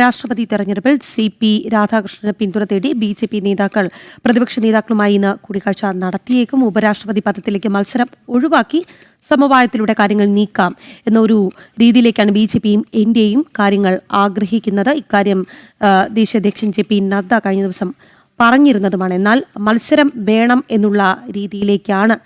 രാഷ്ട്രപതി തെരഞ്ഞെടുപ്പിൽ C P രാധാകൃഷ്ണന് പിന്തുണ തേടി ബി ജെ പി നേതാക്കൾ പ്രതിപക്ഷ നേതാക്കളുമായി ഇന്ന് കൂടിക്കാഴ്ച നടത്തിയേക്കും. ഉപരാഷ്ട്രപതി പദത്തിലേക്ക് മത്സരം ഒഴിവാക്കി സമവായത്തിലൂടെ കാര്യങ്ങൾ നീക്കാം എന്നൊരു രീതിയിലേക്കാണ് ബി ജെ പിയും എൻ ഡി എയും കാര്യങ്ങൾ ആഗ്രഹിക്കുന്നത്. ഇക്കാര്യം ദേശീയ അധ്യക്ഷൻ ജെ പി നദ്ദ കഴിഞ്ഞ ദിവസം പറഞ്ഞിരുന്നതുമാണ്. എന്നാൽ മത്സരം വേണം എന്നുള്ള രീതിയിലേക്കാണ്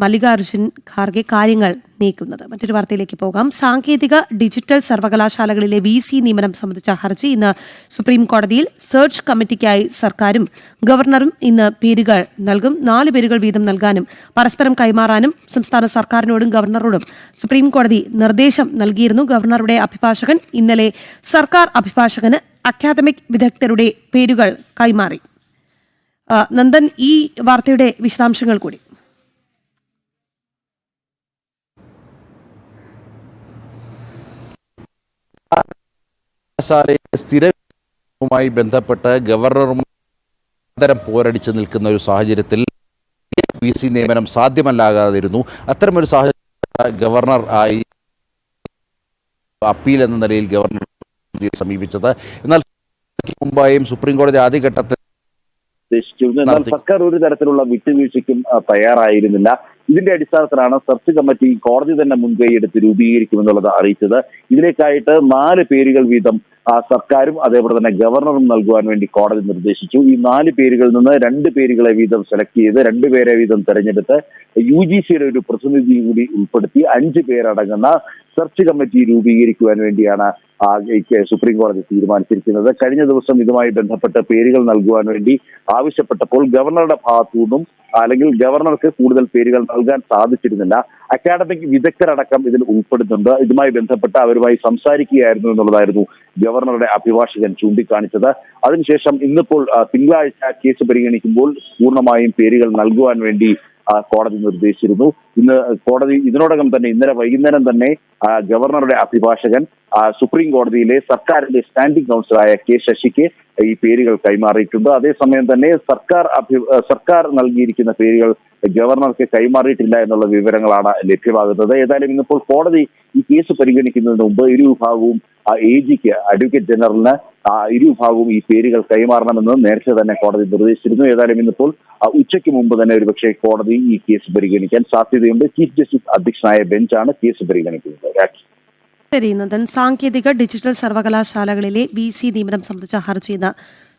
മല്ലികാർജുൻ ഖാർഗെ കാര്യങ്ങൾ നീക്കുന്നത്. മറ്റൊരു വാർത്തയിലേക്ക് പോകാം. സാങ്കേതിക ഡിജിറ്റൽ സർവകലാശാലകളിലെ വി സി നിയമനം സംബന്ധിച്ച ഹർജി ഇന്ന് സുപ്രീം കോടതിയിൽ സെർച്ച് കമ്മിറ്റിക്കായി സർക്കാരും ഗവർണറും ഇന്ന് പേരുകൾ നൽകും. നാല് പേരുകൾ വീതം നൽകാനും പരസ്പരം കൈമാറാനും സംസ്ഥാന സർക്കാരിനോടും ഗവർണറോടും സുപ്രീം കോടതി നിർദ്ദേശം നൽകിയിരുന്നു. ഗവർണറുടെ അഭിഭാഷകൻ ഇന്നലെ സർക്കാർ അഭിഭാഷകന് അക്കാദമിക് വിദഗ്ധരുടെ പേരുകൾ കൈമാറി. നന്ദൻ ഈ വാർത്തയുടെ വിശദാംശങ്ങൾ കൂടി. സർവകലാശാലയിലെ സ്ഥിരവുമായി ബന്ധപ്പെട്ട് ഗവർണറും നിരന്തരം പോരടിച്ച് നിൽക്കുന്ന ഒരു സാഹചര്യത്തിൽ വി സി നിയമനം സാധ്യമല്ലാകാതിരുന്നു അത്തരമൊരു സാഹചര്യം ഗവർണർ ആയി അപ്പീൽ എന്ന നിലയിൽ ഗവർണർ സമീപിച്ചത്. എന്നാൽ മുമ്പായും സുപ്രീം കോടതി ആദ്യഘട്ടത്തിൽ ഉദ്ദേശിച്ചിരുന്നു എന്നാൽ സർക്കാർ ഒരു തരത്തിലുള്ള വിട്ടുവീഴ്ചയ്ക്കും തയ്യാറായിരുന്നില്ല. ഇതിന്റെ അടിസ്ഥാനത്തിലാണ് സെർച്ച് കമ്മിറ്റി കോടതി തന്നെ മുൻകൈ എടുത്ത് രൂപീകരിക്കുമെന്നുള്ളത് അറിയിച്ചത്. ഇതിലേക്കായിട്ട് നാല് പേരുകൾ വീതം സർക്കാരും അതേപോലെ തന്നെ ഗവർണറും നൽകുവാൻ വേണ്ടി കോടതി നിർദ്ദേശിച്ചു. ഈ നാല് പേരുകളിൽ നിന്ന് രണ്ട് പേരുകളെ വീതം സെലക്ട് ചെയ്ത് രണ്ട് പേരെ വീതം തെരഞ്ഞെടുത്ത് യു ജി സിയുടെ ഒരു പ്രതിനിധി കൂടി ഉൾപ്പെടുത്തി അഞ്ച് പേരടങ്ങുന്ന സെർച്ച് കമ്മിറ്റി രൂപീകരിക്കുവാൻ വേണ്ടിയാണ് സുപ്രീം കോടതി തീരുമാനിച്ചിരിക്കുന്നത്. കഴിഞ്ഞ ദിവസം ഇതുമായി ബന്ധപ്പെട്ട് പേരുകൾ നൽകുവാൻ വേണ്ടി ആവശ്യപ്പെട്ടപ്പോൾ ഗവർണറുടെ ഭാഗത്തു നിന്നും അല്ലെങ്കിൽ ഗവർണർക്ക് കൂടുതൽ പേരുകൾ നൽകാൻ സാധിച്ചിരുന്നില്ല. അക്കാഡമിക് വിദഗ്ധരടക്കം ഇതിൽ ഉൾപ്പെടുന്നുണ്ട്. ഇതുമായി ബന്ധപ്പെട്ട് അവരുമായി സംസാരിക്കുകയായിരുന്നു എന്നുള്ളതായിരുന്നു ഗവർണറുടെ അഭിഭാഷകൻ ചൂണ്ടിക്കാണിച്ചത്. അതിനുശേഷം ഇന്നിപ്പോൾ തിങ്കളാഴ്ച കേസ് പരിഗണിക്കുമ്പോൾ പൂർണമായും പേരുകൾ നൽകുവാൻ വേണ്ടി കോടതി നിർദ്ദേശിച്ചിരുന്നു. ഇന്ന് കോടതി ഇതിനോടകം തന്നെ ഇന്നലെ വൈകുന്നേരം തന്നെ ഗവർണറുടെ അഭിഭാഷകൻ സുപ്രീം കോടതിയിലെ സർക്കാരിന്റെ സ്റ്റാൻഡിംഗ് കൗൺസിലായ കെ ശശിക്ക് ഈ പേരുകൾ കൈമാറിയിട്ടുണ്ട്. അതേസമയം തന്നെ സർക്കാർ അഭി സർക്കാർ നൽകിയിരിക്കുന്ന പേരുകൾ ഗവർണർക്ക് കൈമാറിയിട്ടില്ല എന്നുള്ള വിവരങ്ങളാണ് ലഭ്യമാകുന്നത്. ഏതായാലും ഇന്നിപ്പോൾ കോടതി ഈ കേസ് പരിഗണിക്കുന്നതിന് മുമ്പ് ഇരു വിഭാഗവും എ ജിക്ക് അഡ്വക്കേറ്റ് ജനറലിന് ഇരു വിഭാഗവും ഈ പേരുകൾ കൈമാറണമെന്ന് നേരത്തെ തന്നെ കോടതി നിർദ്ദേശിച്ചിരുന്നു. ഏതായാലും ഇന്നിപ്പോൾ ഉച്ചയ്ക്ക് മുമ്പ് തന്നെ ഒരുപക്ഷെ കോടതി ഈ കേസ് പരിഗണിക്കാൻ സാധ്യതയുണ്ട്. ചീഫ് ജസ്റ്റിസ് അധ്യക്ഷനായ ബെഞ്ചാണ് കേസ് പരിഗണിക്കുന്നത്. രാഖി ശരി സാങ്കേതിക ഡിജിറ്റൽ സർവകലാശാലകളിലെ ബി സി നിയമനം സംബന്ധിച്ച ഹർജി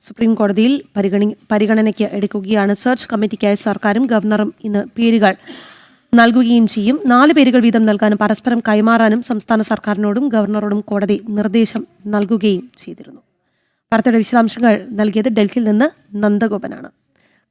സുപ്രീം കോടതിയിൽ പരിഗണി പരിഗണനയ്ക്ക് എടുക്കുകയാണ്. സെർച്ച് കമ്മിറ്റിക്കായി സർക്കാരും ഗവർണറും ഇന്ന് പേരുകൾ നൽകുകയും ചെയ്യും. നാല് പേരുകൾ വീതം നൽകാനും പരസ്പരം കൈമാറാനും സംസ്ഥാന സർക്കാരിനോടും ഗവർണറോടും കോടതി നിർദ്ദേശം നൽകുകയും ചെയ്തിരുന്നു. വാർത്തയുടെ വിശദാംശങ്ങൾ നൽകിയത് ഡൽഹിയിൽ നിന്ന് നന്ദഗോപനാണ്.